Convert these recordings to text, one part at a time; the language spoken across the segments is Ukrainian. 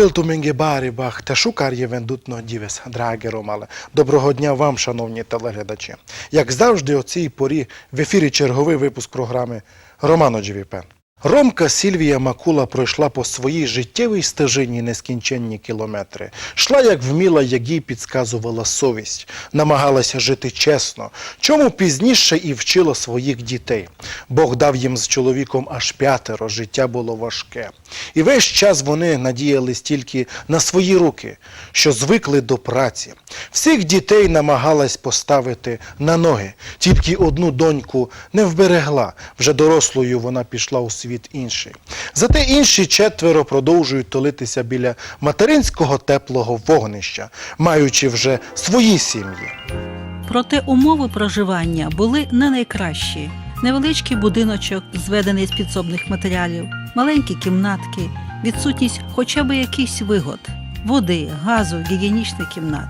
Менге барібах та шукар'є вендутно дівес, драге ромале. Доброго дня вам, шановні телеглядачі. Як завжди, о цій порі в ефірі черговий випуск програми Романо Джевіпен. Ромка Сільвія Макула пройшла по своїй життєвій стежині нескінченні кілометри. Шла, як вміла, як їй підказувала совість, намагалася жити чесно, чому пізніше і вчила своїх дітей. Бог дав їм з чоловіком аж п'ятеро, життя було важке. І весь час вони надіялись тільки на свої руки, що звикли до праці. Всіх дітей намагалась поставити на ноги, тільки одну доньку не вберегла. Вже дорослою вона пішла у світ інший. Зате інші четверо продовжують толитися біля материнського теплого вогнища, маючи вже свої сім'ї. Проте умови проживання були не найкращі. Невеличкий будиночок, зведений з підсобних матеріалів, маленькі кімнатки, відсутність хоча б якихось вигод, води, газу, гігієнічних кімнат.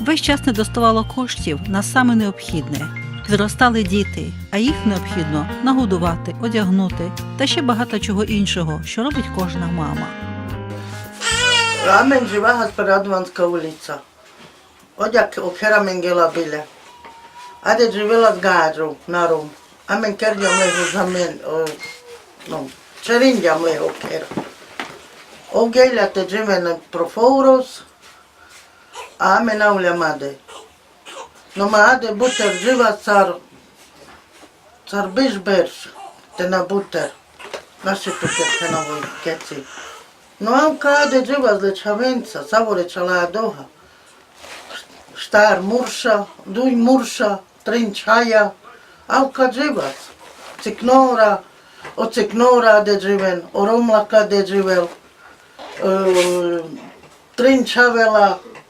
Весь час не доставало коштів на саме необхідне. Зростали діти, а їх необхідно нагодувати, одягнути та ще багато чого іншого, що робить кожна мама. Živa Radovanska ulica. Odjak okera mengela bile. Ade živela z gađu na rum. Amen kerja mleho za men. o, No, čerinja mleho okera. Ogelja te žive na profouros. Amen aulja made. No ma ade buter živa car. Car biš berš. Te na buter. Naši tu te na voj keci. Nu am cade dzīvās līdz Havenca, savoreča lēdoha. Štār murša, duj murša, trinčaja, au kā dzīvās. Cik norā, o cik norā de dzīven, o romlaka de dzīvel,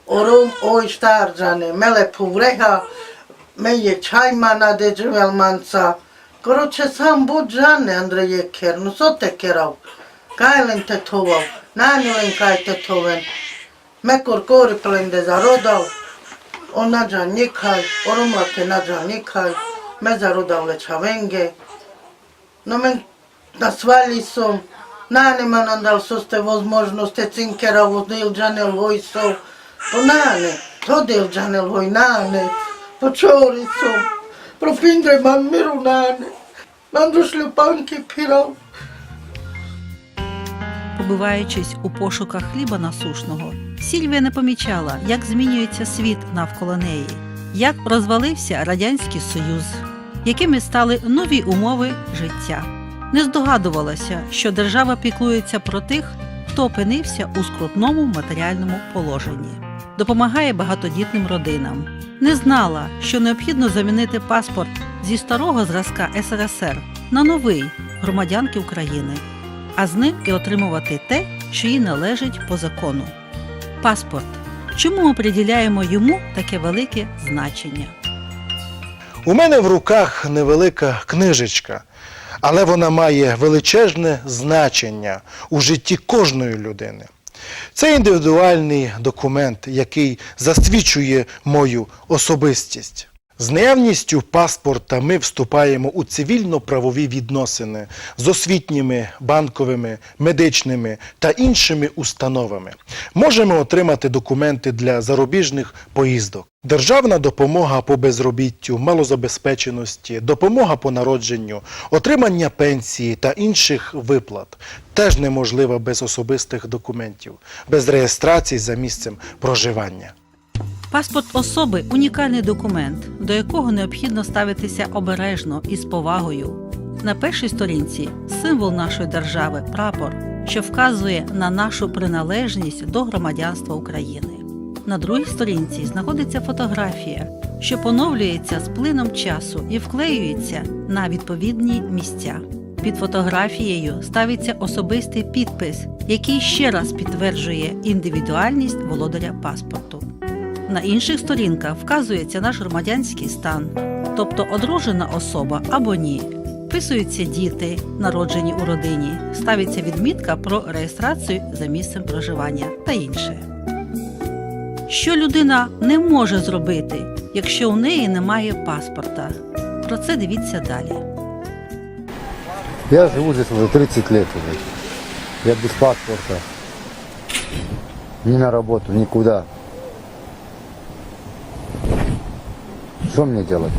Orum oy starcane mele puvreha melje çayma nade civelmansa. Koroče sam bud žane Andreje ker, no so te kerav. Kajlen te tovav, nanilen kaj te toven. Mekor kori plende zarodav. On nađa nikaj, orumla te nađa nikaj. Me zarodav leća venge. No men nasvali som, naniman andal so ste vozmožnosti cinkera vodil džanel vojsov. Чори сум, про пиндре ман миру нане, ман шлюпанки пірав. Побиваючись у пошуках хліба насушного, Сільвія не помічала, як змінюється світ навколо неї, як розвалився Радянський Союз, якими стали нові умови життя. Не здогадувалася, що держава піклується про тих, хто опинився у скрутному матеріальному положенні, допомагає багатодітним родинам. Не знала, що необхідно замінити паспорт зі старого зразка СРСР на новий громадянки України а з ним і отримувати те, що їй належить по закону. Паспорт. Чому ми приділяємо йому таке велике значення? У мене в руках невелика книжечка, але вона має величезне значення у житті кожної людини. Це індивідуальний документ, який засвідчує мою особистість. З наявністю паспорта ми вступаємо у цивільно-правові відносини з освітніми, банковими, медичними та іншими установами. Можемо отримати документи для зарубіжних поїздок. Державна допомога по безробіттю, малозабезпеченості, допомога по народженню, отримання пенсії та інших виплат теж неможлива без особистих документів, без реєстрації за місцем проживання. Паспорт особи унікальний документ, до якого необхідно ставитися обережно і з повагою. На першій сторінці символ нашої держави прапор, що вказує на нашу приналежність до громадянства України. На другій сторінці знаходиться фотографія, що поновлюється з плином часу і вклеюється на відповідні місця. Під фотографією ставиться особистий підпис, який ще раз підтверджує індивідуальність володаря паспорту. На інших сторінках вказується наш громадянський стан, тобто одружена особа або ні. Вписуються діти, народжені у родині, ставиться відмітка про реєстрацію за місцем проживання та інше. Що людина не може зробити, якщо у неї немає паспорта? Про це дивіться далі. Я живу здесь уже 30 лет. Я без паспорта. ни на работу, никуда. Что мне делать?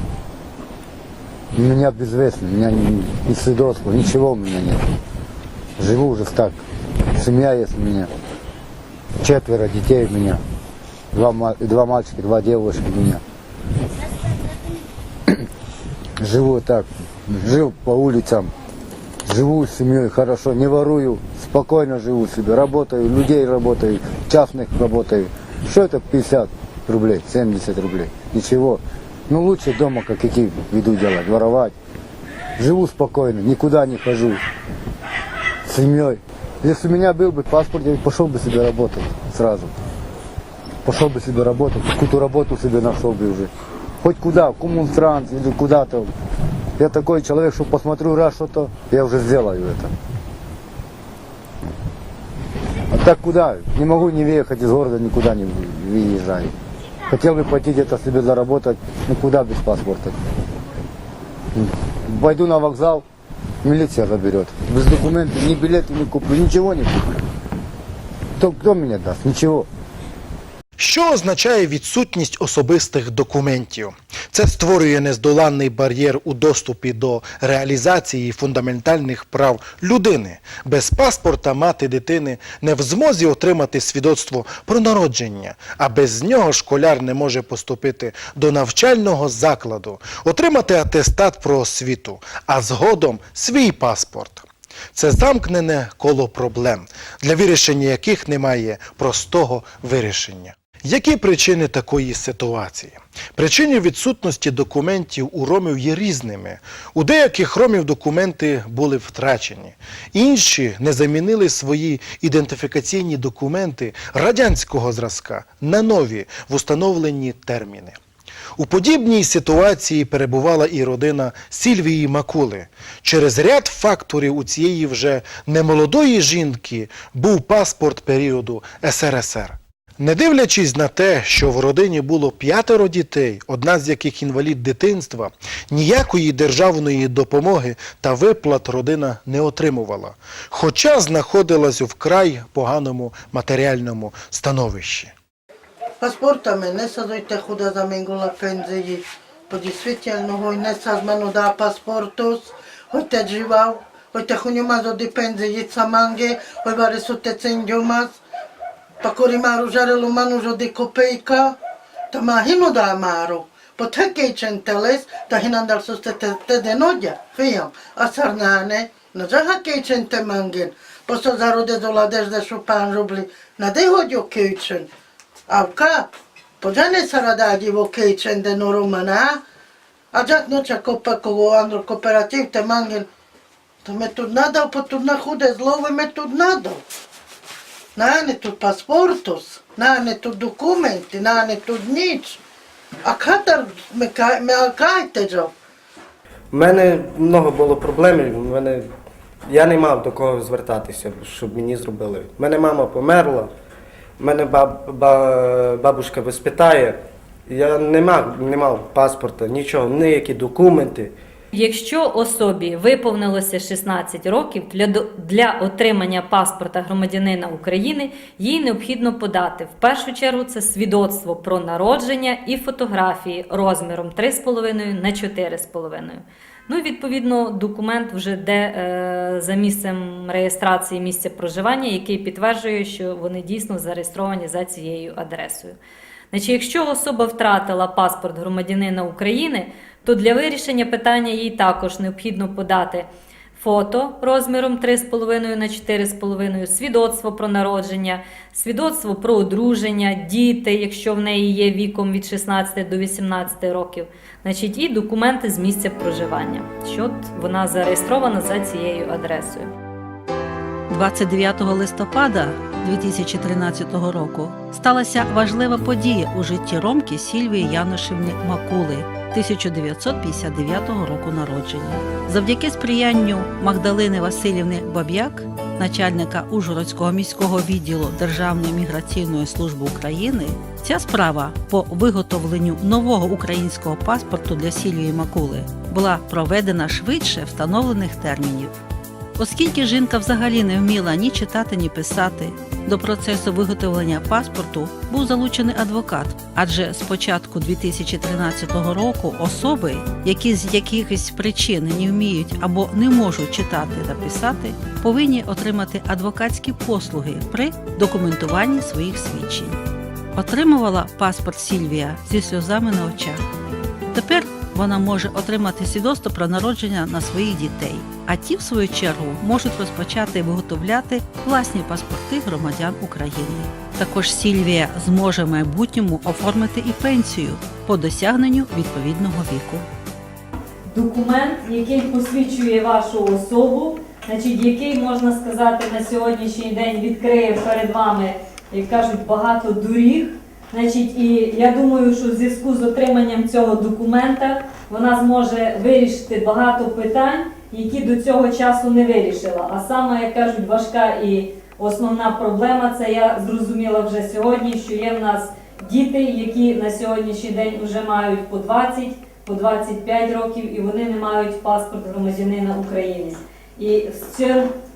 У меня безвестно, у меня ни, свидетельства, ничего у меня нет. Живу уже так. Семья есть у меня. Четверо детей у меня. Два, два мальчика, два девушки у меня. Живу так. Жил по улицам. Живу с семьей хорошо, не ворую, спокойно живу себе, работаю, людей работаю, частных работаю. Что это 50 рублей, 70 рублей? Ничего. Ну лучше дома как идти веду делать, воровать. Живу спокойно, никуда не хожу. С семьей. Если у меня был бы паспорт, я пошел бы себе работать сразу. Пошел бы себе работать, какую-то работу себе нашел бы уже. Хоть куда, в коммунтранс или куда-то. Я такой человек, что посмотрю раз что-то, я уже сделаю это. А так куда? Не могу не выехать из города, никуда не выезжаю. Хотел бы пойти где-то себе заработать, ну куда без паспорта? Пойду на вокзал, милиция заберет. Без документов ни билеты не куплю, ничего не куплю. Кто, кто мне даст? Ничего. Що означає відсутність особистих документів? Це створює нездоланний бар'єр у доступі до реалізації фундаментальних прав людини. Без паспорта мати дитини не в змозі отримати свідоцтво про народження, а без нього школяр не може поступити до навчального закладу, отримати атестат про освіту, а згодом свій паспорт. Це замкнене коло проблем, для вирішення яких немає простого вирішення. Які причини такої ситуації? Причини відсутності документів у ромів є різними. У деяких ромів документи були втрачені, інші не замінили свої ідентифікаційні документи радянського зразка на нові в установлені терміни. У подібній ситуації перебувала і родина Сільвії Макули. Через ряд факторів у цієї вже немолодої жінки був паспорт періоду СРСР. Не дивлячись на те, що в родині було п'ятеро дітей, одна з яких інвалід дитинства, ніякої державної допомоги та виплат родина не отримувала, хоча знаходилась у вкрай поганому матеріальному становищі. Паспорта ме не са дојте худа за менгула пензии. Подисветелно хој не са мену да паспортус. Хој те живав. Хој те хуњума за ди пензии саманге. Та ма хину да мару. По те кейчен телес, та хинандал су те те денодја. Фијам. А сарнане. На жаха кейчен те манген. Посо зароде до ладежде шу пан рубли. На де хоѓо кейчен. Avka, pođane sa radi vo kejčen de normana, a džak noća kopa kogo andro kooperativ te mangen, to me tu nadal, pa tu na hude zlove me tu nadal. Tu dokumenti, nane tu nič. A kadar me, ka- me alkajte džo? У мене много було проблем. У мене... Я не мав до кого звертатися, щоб мені зробили. У мене мама померла, у мене баб... ба... бабушка виспитає. Я не мав, не мав паспорта, нічого, ніякі документи. Якщо особі виповнилося 16 років, для, для отримання паспорта громадянина України їй необхідно подати в першу чергу це свідоцтво про народження і фотографії розміром 3,5 на 4,5. Ну і відповідно документ вже де е, за місцем реєстрації місця проживання, який підтверджує, що вони дійсно зареєстровані за цією адресою. Значить, якщо особа втратила паспорт громадянина України, то для вирішення питання їй також необхідно подати фото розміром 3,5 на 4,5, свідоцтво про народження, свідоцтво про одруження, діти, якщо в неї є віком від 16 до 18 років, значить, і документи з місця проживання, що вона зареєстрована за цією адресою. 29 листопада 2013 року сталася важлива подія у житті Ромки Сільвії Яношівни Макули 1959 року народження. Завдяки сприянню Магдалини Васильівни Баб'як, начальника Ужгородського міського відділу Державної міграційної служби України, ця справа по виготовленню нового українського паспорту для Сільвії Макули була проведена швидше встановлених термінів. Оскільки жінка взагалі не вміла ні читати, ні писати, до процесу виготовлення паспорту був залучений адвокат, адже з початку 2013 року особи, які з якихось причин не вміють або не можуть читати та писати, повинні отримати адвокатські послуги при документуванні своїх свідчень. Отримувала паспорт Сільвія зі сльозами на очах. Тепер вона може отримати свідоцтво про народження на своїх дітей, а ті, в свою чергу, можуть розпочати виготовляти власні паспорти громадян України. Також Сільвія зможе в майбутньому оформити і пенсію по досягненню відповідного віку. документ, який посвідчує вашу особу, значить, який можна сказати на сьогоднішній день відкриє перед вами, як кажуть, багато доріг. Значить, і я думаю, що в зв'язку з отриманням цього документа вона зможе вирішити багато питань, які до цього часу не вирішила. А саме, як кажуть, важка і основна проблема це я зрозуміла вже сьогодні, що є в нас діти, які на сьогоднішній день вже мають по 20, по 25 років, і вони не мають паспорт громадянина України. І з цим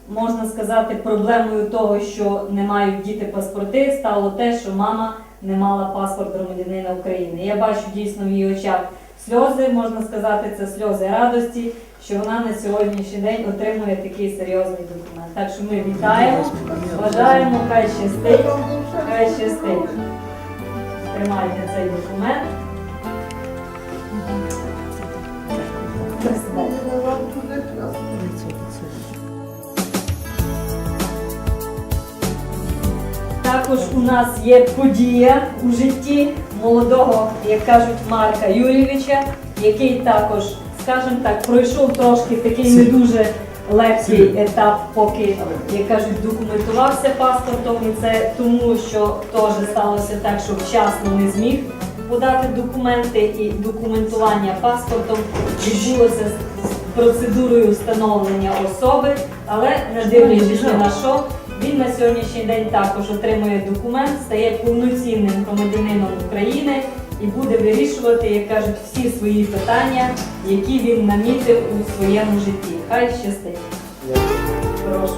можна сказати, проблемою того, що не мають діти паспорти, стало те, що мама не мала паспорт громадянина України. Я бачу дійсно в її очах сльози, можна сказати, це сльози радості, що вона на сьогоднішній день отримує такий серйозний документ. Так що ми вітаємо, бажаємо, хай щастить, хай щастить. Тримайте цей документ. Також у нас є подія у житті молодого, як кажуть, Марка Юрійовича, який також, скажімо так, пройшов трошки такий не дуже легкий етап, поки, як кажуть, документувався паспортом. І це тому, що теж сталося так, що вчасно не зміг подати документи, і документування паспортом відбулося з процедурою встановлення особи, але не дивлячись на що. Він на сьогоднішній день також отримує документ, стає повноцінним громадянином України і буде вирішувати, як кажуть, всі свої питання, які він намітив у своєму житті. Хай щастить. Прошу.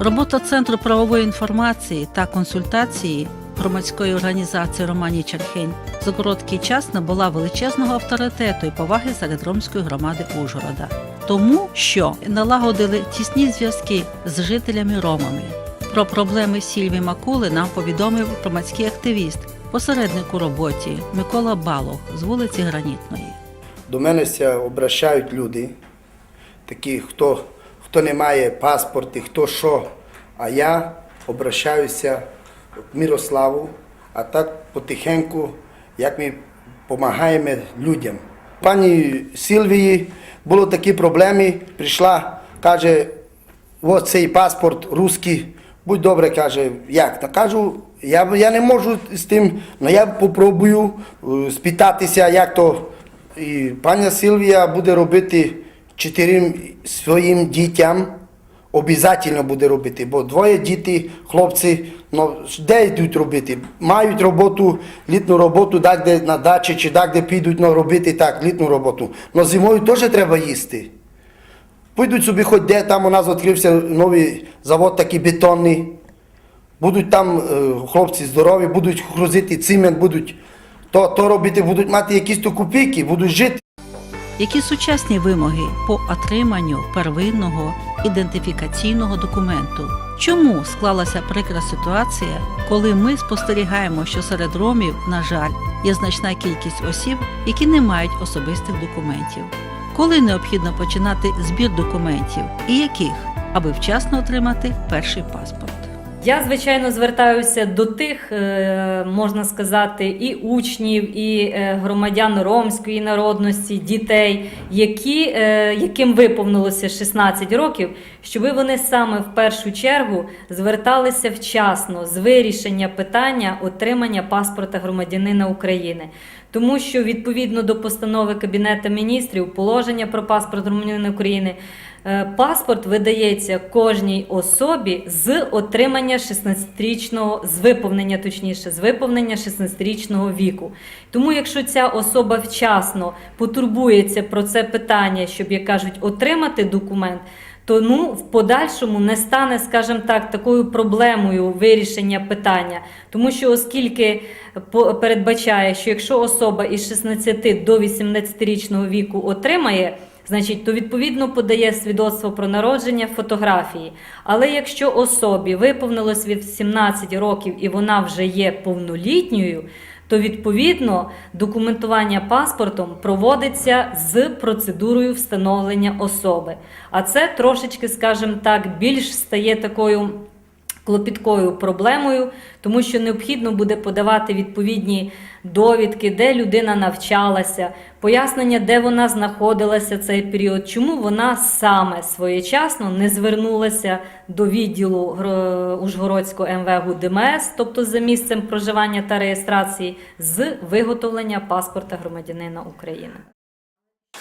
Робота Центру правової інформації та консультації громадської організації Романі Черхень за короткий час набула величезного авторитету і поваги серед ромської громади Ужгорода, тому що налагодили тісні зв'язки з жителями Ромами. Про проблеми Сільві Макули нам повідомив громадський активіст, посередник у роботі Микола Балох з вулиці Гранітної. До мене обращають люди, такі, хто, хто не має паспорти, хто що. А я обращаюся к Мирославу, а так потихеньку, як ми допомагаємо людям. Пані Сильвії було такі проблеми, прийшла, каже, ось цей паспорт русський, будь добре, каже, як? Та кажу, я, я не можу з тим, але я попробую е, спитатися, як то. І пані Сильвія буде робити чотирим своїм дітям, обов'язково буде робити, бо двоє діти, хлопці, ну, де йдуть робити? Мають роботу, літню роботу, так, де на дачі, чи так, де підуть ну, робити так, літню роботу. Но зимою теж треба їсти. Пойдуть собі хоч де, там у нас відкрився новий завод такий бетонний. Будуть там е, хлопці здорові, будуть грузити цемент, будуть то, то робити, будуть мати якісь то копійки, будуть жити. Які сучасні вимоги по отриманню первинного ідентифікаційного документу? Чому склалася прикра ситуація, коли ми спостерігаємо, що серед ромів, на жаль, є значна кількість осіб, які не мають особистих документів? Коли необхідно починати збір документів і яких, аби вчасно отримати перший паспорт? Я, звичайно, звертаюся до тих, е, можна сказати, і учнів, і е, громадян ромської народності, дітей, які, е, яким виповнилося 16 років, щоб вони саме в першу чергу зверталися вчасно з вирішення питання отримання паспорта громадянина України. Тому що відповідно до постанови Кабінету міністрів, положення про паспорт громадянина України Паспорт видається кожній особі з отримання 16-річного, з виповнення, точніше, з виповнення 16-річного віку. Тому, якщо ця особа вчасно потурбується про це питання, щоб, як кажуть, отримати документ, то ну, в подальшому не стане, скажімо так, такою проблемою вирішення питання. Тому що, оскільки передбачає, що якщо особа із 16 до 18-річного віку отримає, значить, то відповідно подає свідоцтво про народження фотографії. Але якщо особі виповнилось від 17 років і вона вже є повнолітньою, то відповідно документування паспортом проводиться з процедурою встановлення особи. А це трошечки, скажімо так, більш стає такою клопіткою проблемою, тому що необхідно буде подавати відповідні довідки, де людина навчалася, пояснення, де вона знаходилася цей період, чому вона саме своєчасно не звернулася до відділу Гро- Ужгородського МВ ДМС, тобто за місцем проживання та реєстрації, з виготовлення паспорта громадянина України.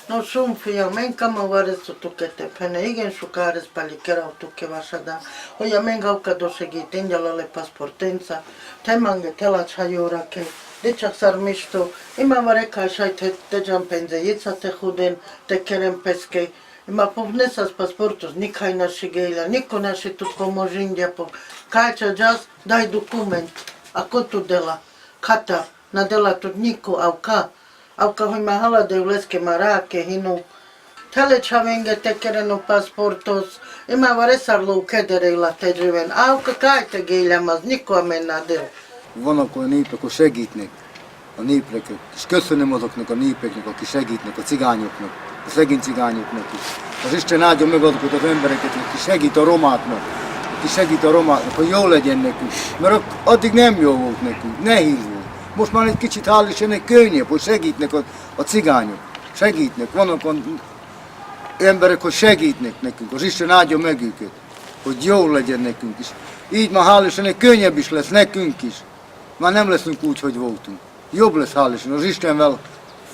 но сум фијаменка, кама варе со туке те пене иген шукарес паликера туке ваша да. Оја мен гавка до сеги тенјалале паспортенца те манге тела чајора ке дечак сармишто има варе кашај те тежан пензејица те худен те керен песке. Има повнеса с паспортот, никај наши гејла, нико наши тут поможе Индија по. Кајча джаз, дај документ. Ако ту дела, ката, на делато нико, алка, alkahoimahala deuletzkemara'ke hinu. თელეჩა ვენგეთეკერენო პასპორტოს იმავარესარლო უკედერეილა თედრივენ ავკა კაიტე გეილამაზ ნიკო ამენადე vannak olyan népek, akik segítnek a népeknek, és köszönöm azoknak a népeknek, akik segítnek a cigányoknak, a szegény cigányoknak is. Az Isten áldja meg azokat az embereket, aki segít a romáknak, aki segít a romáknak, hogy jó legyen nekünk, mert addig nem jó volt nekünk, nehéz Most már egy kicsit hál' Istennek könnyebb, hogy segítnek a, a cigányok. Segítnek, vannak olyan emberek, hogy segítnek nekünk, az Isten áldja meg őket, hogy jó legyen nekünk is. Így már hál' Istennek könnyebb is lesz nekünk is. Már nem leszünk úgy, hogy voltunk. Jobb lesz, hál' Isten, az Istenvel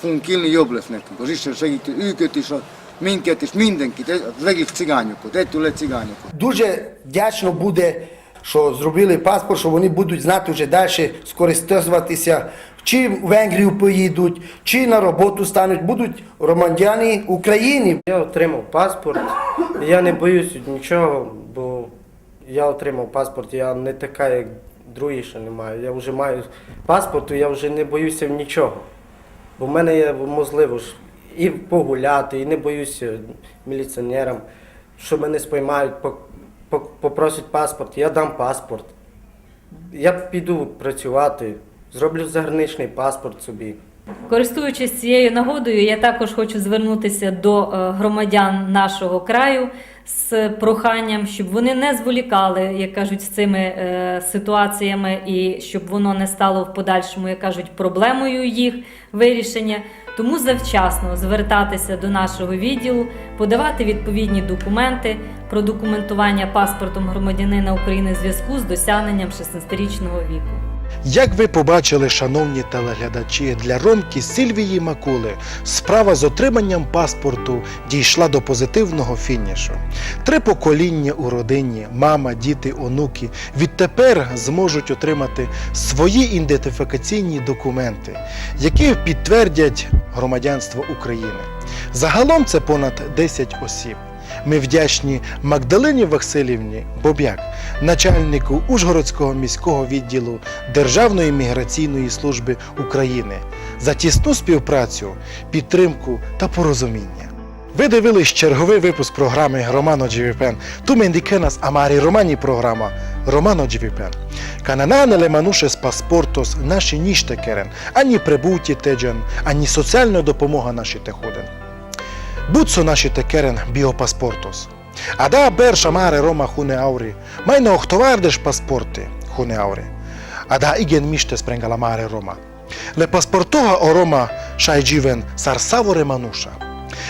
fogunk élni, jobb lesz nekünk. Az Isten segíti őket is, a, minket is, mindenkit, az egész cigányokat, egytől egy cigányokat. Дуже вдячно буде, що зробили паспорт, що вони будуть знати вже далі скористуватися, чи в Венгрію поїдуть, чи на роботу стануть, будуть громадяни України. Я отримав паспорт. Я не боюсь нічого, бо я отримав паспорт, я не така, як другі, що не маю. Я вже маю паспорт, я вже не боюся нічого. Бо в мене є можливо і погуляти, і не боюся міліціонерам, що мене спіймають, попросять паспорт, я дам паспорт. Я піду працювати, зроблю заграничний паспорт собі. Користуючись цією нагодою, я також хочу звернутися до е, громадян нашого краю з проханням, щоб вони не зволікали, як кажуть, з цими е, ситуаціями, і щоб воно не стало в подальшому, як кажуть, проблемою їх вирішення. Тому завчасно звертатися до нашого відділу, подавати відповідні документи про документування паспортом громадянина України в зв'язку з досягненням 16-річного віку. Як ви побачили, шановні телеглядачі, для Ромки Сильвії Макули справа з отриманням паспорту дійшла до позитивного фінішу. Три покоління у родині, мама, діти, онуки, відтепер зможуть отримати свої ідентифікаційні документи, які підтвердять громадянство України. Загалом це понад 10 осіб. Ми вдячні Магдалині Васильівні Бобяк, начальнику Ужгородського міського відділу Державної міграційної служби України за тісну співпрацю, підтримку та порозуміння. Ви дивились черговий випуск програми Романо Дживіпен. Ту мендікенас амарі романі програма Романо Дживіпен. Кананане лемануше з паспортос наші ніжте керен, ані прибуті теджен, ані соціальна допомога наші теходен. Будсо наші текерен біопаспортос. А да берша маре рома хуне аури, майне охтовардеш паспорти хуне аури. А да иген миште спренгала. Le pasportoha o Roma shai given sar savore manusha.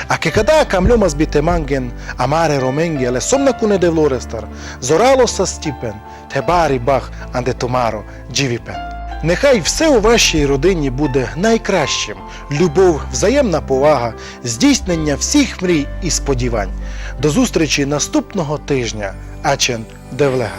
A che cada camliomas bitemangen amare romenge le somna cune de vlorestar, zoralo sa stipen, te bari bach ande tomaro givipen. Нехай все у вашій родині буде найкращим: любов, взаємна повага, здійснення всіх мрій і сподівань. До зустрічі наступного тижня. Ачен Девлега.